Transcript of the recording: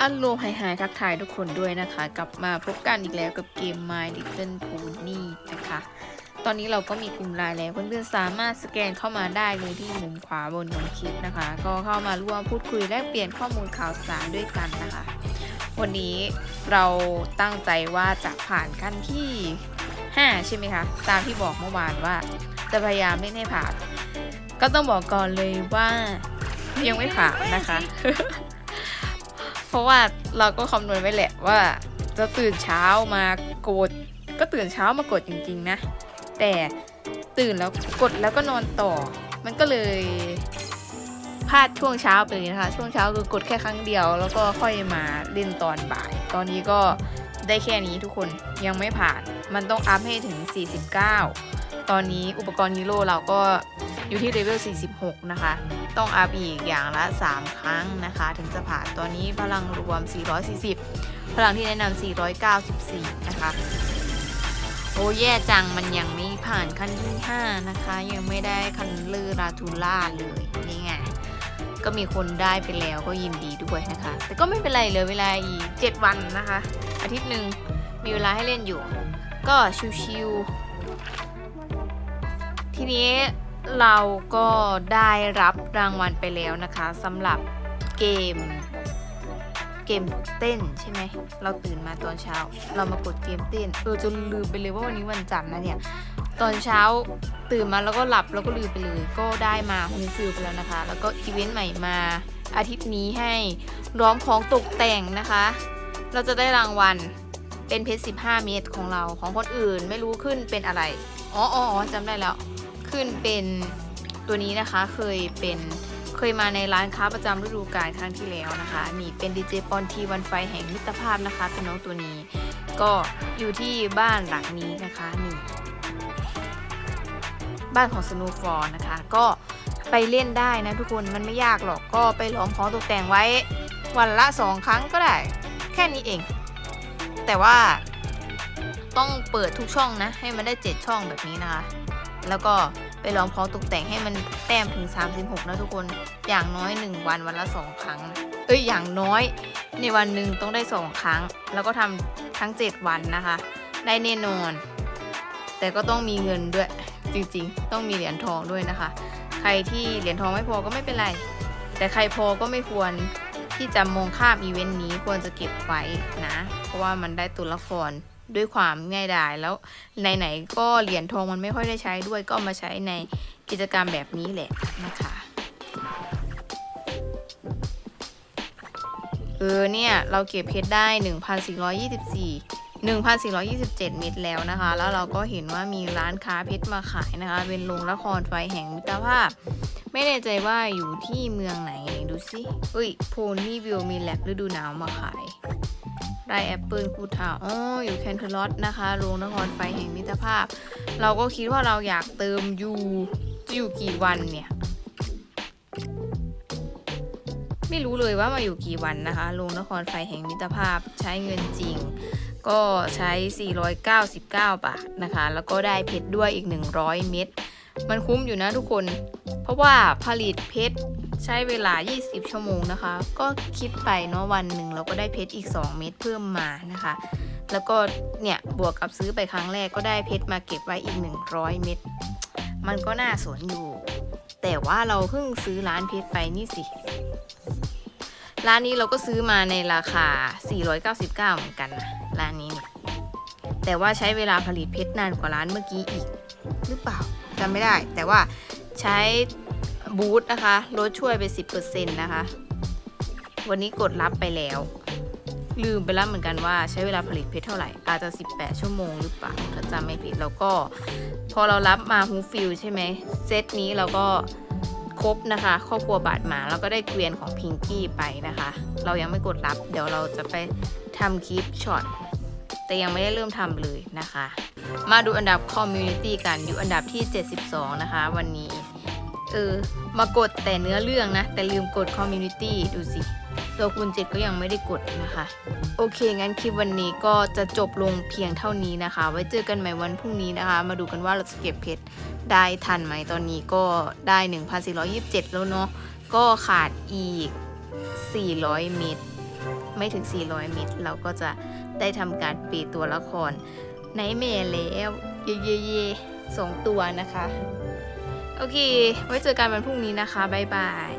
อันโลไฮไฮทักทายทุกคนด้วยนะคะ กลับมาพบกันอีกแล้วกับเกม My Little Pony นะคะ ตอนนี้เราก็มีกลุ่มไลน์แล้วเพื่อนๆสามารถสแกนเข้ามาได้เลยที่มุมขวาบนของคลิปนะคะ ก็เข้ามาร่วมพูดคุยแลกเปลี่ยนข้อมูลข่าวสารด้วยกันนะคะ วันนี้เราตั้งใจว่าจะผ่านขั้นที่ 5 ใช่ไหมคะ ตามที่บอกเมื่อวานว่า จะพยายามไม่ให้ผ่าน ก็ต้องบอกก่อนเลยว่ายังไม่ผ่านนะคะ เพราะว่าเราก็คำนวณไว้แหละว่า จะตื่นเช้ามากด ก็ตื่นเช้ามากดจริงๆนะ แต่ตื่นแล้วกดแล้วก็นอนต่อ มันก็เลยพลาดช่วงเช้าไปเลยนะคะ ช่วงเช้าคือกดแค่ครั้งเดียว แล้วก็ค่อยมาเล่นตอนบ่าย ตอนนี้ก็ได้แค่นี้ทุกคนยังไม่ผ่าน มันต้องอัพให้ถึง 49 ตอนนี้อุปกรณ์ฮีโร่เราก็ อยู่ที่เลเวล 46 นะคะ ต้องอัพอีกอย่างละ 3 ครั้งนะคะ ถึงจะผ่านตอนนี้พลังรวม 440 พลังที่แนะนำ 494 นะคะ โอ้แย่จังมันยังไม่ผ่านขั้นที่ 5 นะคะ ยังไม่ได้คันลือราทูล่าเลยนี่ไงก็มีคนได้ไปแล้วก็ยินดีด้วยนะคะ แต่ก็ไม่เป็นไรเหลยเวลาอีก 7 วันนะคะ อาทิตย์หนึ่งมีเวลาให้เล่นอยู่ ก็ชิวๆทีนี้ เราก็ได้รับรางวัลไปแล้วนะคะสำหรับเกม เกมเต้นใช่ไหม เราตื่นมาตอนเช้า เรามากดเกมเต้น เออจนลืมไปเลยว่าวันนี้วันจันทร์นะเนี่ย ตอนเช้าตื่นมาแล้วก็หลับแล้วก็ลืมไปเลย ก็ได้มาฮูฟิลไปแล้วนะคะ แล้วก็อีเวนต์ใหม่มาอาทิตย์นี้ให้ร้อมของตกแต่งนะคะ เราจะได้รางวัลเป็นเพชร 15 เม็ดของเราของคนอื่นไม่รู้ขึ้นเป็นอะไร อ๋ออ๋ออ๋อจำได้แล้ว ขึ้นเป็นตัวนี้นะคะเคยเป็นเคยมาในร้านค้าประจำฤดูกาลครั้งที่แล้วนะคะนี่เป็นดีเจปอนทีวันไฟแห่งมิตรภาพนะคะเป็นน้องตัวนี้ ก็อยู่ที่บ้านหลังนี้นะคะนี่บ้านของสโนว์ฟอร์นะคะ ก็ไปเล่นได้นะทุกคนมันไม่ยากหรอกก็ไปล้อมของตกแต่งไว้ วันละสองครั้งก็ได้ แค่นี้เอง แต่ว่าต้องเปิดทุกช่องนะ ให้มันได้ 7 ช่องแบบนี้นะคะ แล้วก็ไปล้อมของตกแต่งให้มันแต้มถึง 36 นะทุกคน อย่างน้อย 1 วันวันละ 2 ครั้ง เอ้ย อย่างน้อยในวันหนึ่งต้องได้ 2 ครั้ง แล้วก็ทำทั้ง 7 วันนะคะ ได้แน่นอน แต่ก็ต้องมีเงินด้วยจริงๆ ต้องมีเหรียญทองด้วยนะคะ ใครที่เหรียญทองไม่พอก็ไม่เป็นไร แต่ใครพอก็ไม่ควรที่จะมองข้ามอีเวนต์นี้ควรจะเก็บไว้นะ เพราะว่ามันได้ตัวละคร ด้วยความง่ายดายแล้วไหนๆก็เหรียญทองมันไม่ค่อยได้ใช้ด้วยก็มาใช้ในกิจกรรมแบบนี้แหละนะคะเออเนี่ย เราเก็บเพชรได้ 1,424 1,427 เม็ดแล้วนะคะ แล้วเราก็เห็นว่ามีร้านค้าเพชรมาขายนะคะ เป็นโรงละครไฟแห่งมิตรภาพ ไม่แน่ใจว่าอยู่ที่เมืองไหนไหนดูสิเอ้ย โพนี่วิวมีแลบฤดูหนาวมาขาย ได้แอปเปิลคูทาอ๋ออยู่แคนเทอร์ลอตนะคะโรงนครไฟแห่งมิตรภาพ เราก็คิดว่าเราอยากเติมอยู่จะอยู่กี่วันเนี่ย ไม่รู้เลยว่ามาอยู่กี่วันนะคะโรงนครไฟแห่งมิตรภาพใช้เงินจริง ก็ใช้ 499 บาทนะคะ แล้วก็ได้เพชรด้วยอีก 100 เม็ดมันคุ้มอยู่นะทุกคน เพราะว่าผลิตเพชร ใช้เวลา 20 ชั่วโมงนะคะ ก็คิดไปเนาะวันหนึ่งเราก็ได้เพชรอีก 2 เม็ดเพิ่มมานะคะ แล้วก็เนี่ยบวกกับซื้อไปครั้งแรกก็ได้เพชรมาเก็บไว้อีก 100 เม็ด มันก็น่าสนอยู่ แต่ว่าเราเพิ่งซื้อร้านเพชรไปนี่สิ ร้านนี้เราก็ซื้อมาในราคา 499 เหมือนกันนะร้านนี้เนี่ยแต่ว่าใช้เวลาผลิตเพชรนานกว่าร้านเมื่อกี้อีก หรือเปล่าจำไม่ได้ แต่ว่าใช้ บูธนะคะลดช่วยไป 10%นะคะ วันนี้กดรับไปแล้ว ลืมไปแล้วเหมือนกันว่าใช้เวลาผลิตเพชรเท่าไหร่ อาจจะ 18 ชั่วโมงหรือเปล่าถ้าจำไม่ผิดแล้วก็ พอเรารับมาฮูฟิลใช่ไหมเซตนี้เราก็ครบนะคะครอบครัวบาดหมาแล้วก็ได้เกวียนของพิงกี้ไปนะคะ เรายังไม่กดรับ เดี๋ยวเราจะไปทำคลิปช็อตแต่ยังไม่ได้เริ่มทำเลยนะคะ มาดูอันดับคอมมูนิตี้กันอยู่อันดับที่ 72 นะคะ วันนี้ เออ มากดแต่เนื้อเรื่องนะ แต่ลืมกดคอมมูนิตี้ดูสิ ตัวคุณเจ็ก็ยังไม่ได้กดนะคะ โอเค งั้นคลิปวันนี้ก็จะจบลงเพียงเท่านี้นะคะ ไว้เจอกันใหม่วันพรุ่งนี้นะคะ มาดูกันว่าเราจะเก็บเพชรได้ทันไหมตอนนี้ก็ได้ 1427 แล้วเนาะก็ขาดอีก 400 เมตร ไม่ถึง 400 เมตร เราก็จะได้ทำการปีตัวละครไนเมร์แล้ว เย่เย่สองตัวนะคะ โอเค ไว้เจอกันวันพรุ่งนี้นะคะ บ๊ายบาย